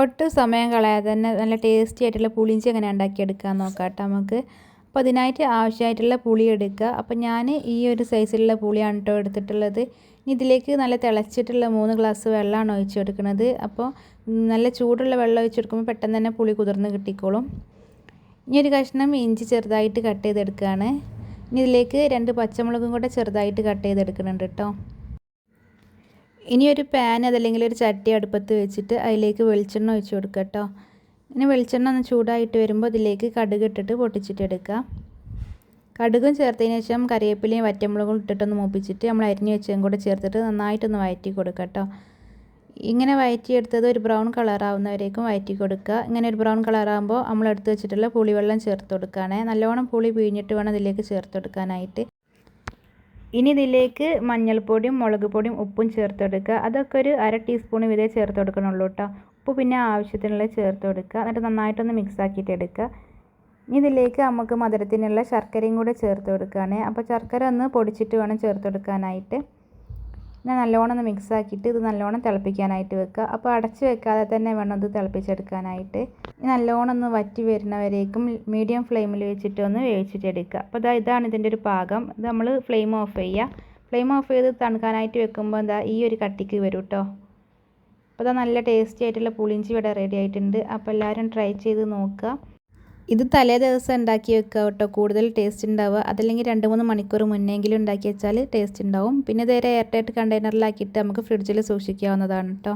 ഒട്ടും സമയം കളയാതെ തന്നെ നല്ല ടേസ്റ്റി ആയിട്ടുള്ള പുളിഞ്ചി എങ്ങനെ ഉണ്ടാക്കിയെടുക്കാൻ നോക്കാം കേട്ടോ നമുക്ക്. അപ്പോൾ അതിനായിട്ട് ആവശ്യമായിട്ടുള്ള പുളി എടുക്കുക. അപ്പോൾ ഞാൻ ഈ ഒരു സൈസിലുള്ള പുളിയാണ് കേട്ടോ എടുത്തിട്ടുള്ളത്. ഇനി ഇതിലേക്ക് നല്ല തിളച്ചിട്ടുള്ള മൂന്ന് ഗ്ലാസ് വെള്ളമാണ് ഒഴിച്ച് കൊടുക്കുന്നത്. അപ്പോൾ നല്ല ചൂടുള്ള വെള്ളം ഒഴിച്ചു കൊടുക്കുമ്പോൾ പെട്ടെന്ന് തന്നെ പുളി കുതിർന്ന് കിട്ടിക്കോളും. ഇനി ഒരു കഷ്ണം ഇഞ്ചി ചെറുതായിട്ട് കട്ട് ചെയ്തെടുക്കുകയാണ് ഇനി ഇതിലേക്ക് രണ്ട് പച്ചമുളകും കൂടെ ചെറുതായിട്ട് കട്ട് ചെയ്തെടുക്കുന്നുണ്ട് കേട്ടോ ഇനി ഒരു പാൻ അതല്ലെങ്കിൽ ഒരു ചട്ടി അടുപ്പത്ത് വെച്ചിട്ട് അതിലേക്ക് വെളിച്ചെണ്ണ ഒഴിച്ച് കൊടുക്കുക കേട്ടോ ഇനി വെളിച്ചെണ്ണ ഒന്ന് ചൂടായിട്ട് വരുമ്പോൾ അതിലേക്ക് കടുക് ഇട്ടിട്ട് പൊട്ടിച്ചിട്ട് എടുക്കുക. കടുകും ചേർത്തതിന് ശേഷം കറിവേപ്പിലയും വറ്റമുളകും ഇട്ടിട്ടൊന്ന് മൂപ്പിച്ചിട്ട് നമ്മൾ അരിഞ്ഞ് വെച്ചതും കൂടെ ചേർത്തിട്ട് നന്നായിട്ടൊന്ന് വയറ്റി കൊടുക്കുക കേട്ടോ ഇങ്ങനെ വയറ്റിയെടുത്തത് ഒരു ബ്രൗൺ കളറാവുന്നവരേക്കും വയറ്റി കൊടുക്കുക. ഇങ്ങനെ ഒരു ബ്രൗൺ കളറാകുമ്പോൾ നമ്മൾ എടുത്ത് വെച്ചിട്ടുള്ള പുളിവെള്ളം ചേർത്ത് കൊടുക്കുകയാണേ. നല്ലോണം പുളി പിഴിഞ്ഞിട്ട് വേണം അതിലേക്ക് ചേർത്ത് കൊടുക്കാനായിട്ട്. ഇനി ഇതിലേക്ക് മഞ്ഞൾപ്പൊടിയും മുളക് പൊടിയും ഉപ്പും ചേർത്ത് കൊടുക്കുക അതൊക്കെ ഒരു അര ടീസ്പൂൺ വീതേ ചേർത്ത് കൊടുക്കണുള്ളൂ കേട്ടോ. ഉപ്പ് പിന്നെ ആവശ്യത്തിനുള്ള ചേർത്ത് കൊടുക്കുക. എന്നിട്ട് നന്നായിട്ടൊന്ന് മിക്സ് ആക്കിയിട്ട് എടുക്കുക. ഇനി ഇതിലേക്ക് നമുക്ക് മധുരത്തിനുള്ള ശർക്കരയും കൂടെ ചേർത്ത് കൊടുക്കുകയാണ്. അപ്പോൾ ശർക്കര ഒന്ന് പൊടിച്ചിട്ട് വേണം ചേർത്ത് കൊടുക്കാനായിട്ട്. പിന്നെ നല്ലോണം ഒന്ന് മിക്സ് ആക്കിയിട്ട് ഇത് നല്ലോണം തിളപ്പിക്കാനായിട്ട് വെക്കുക. അപ്പോൾ അടച്ച് വെക്കാതെ തന്നെ വേണം ഇത് തിളപ്പിച്ചെടുക്കാനായിട്ട്. നല്ലോണം ഒന്ന് വറ്റി വരുന്നവരേക്കും മീഡിയം ഫ്ലെയിമിൽ വെച്ചിട്ട് ഒന്ന് വേവിച്ചിട്ടെടുക്കുക. അപ്പോൾ ഇതാ ഇതാണ് ഇതിന്റെ ഒരു പാകം. ഇത് നമ്മൾ ഫ്ലെയിം ഓഫ് ചെയ്യുക. ഫ്ലെയിം ഓഫ് ചെയ്ത് തണുക്കാനായിട്ട് വെക്കുമ്പോൾ എന്താ ഈ ഒരു കട്ടിക്ക് വരും കേട്ടോ അപ്പോൾ ഇതാ നല്ല ടേസ്റ്റി ആയിട്ടുള്ള പുളിഞ്ചി ഇവിടെ റെഡി ആയിട്ടുണ്ട്. അപ്പോൾ എല്ലാവരും ട്രൈ ചെയ്ത് നോക്കുക. ഇത് തലേ ദിവസം ഉണ്ടാക്കി വെക്കുക കേട്ടോ. കൂടുതൽ ടേസ്റ്റ് ഉണ്ടാവുക. അതല്ലെങ്കിൽ രണ്ട് മൂന്ന് മണിക്കൂർ മുന്നെങ്കിലും ഉണ്ടാക്കി വെച്ചാൽ ടേസ്റ്റ് ഉണ്ടാവും. പിന്നെ ഇതേരെ എയർ ടൈറ്റ് കണ്ടെയ്നറിലാക്കിയിട്ട് നമുക്ക് ഫ്രിഡ്ജിൽ സൂക്ഷിക്കാവുന്നതാണ് കേട്ടോ.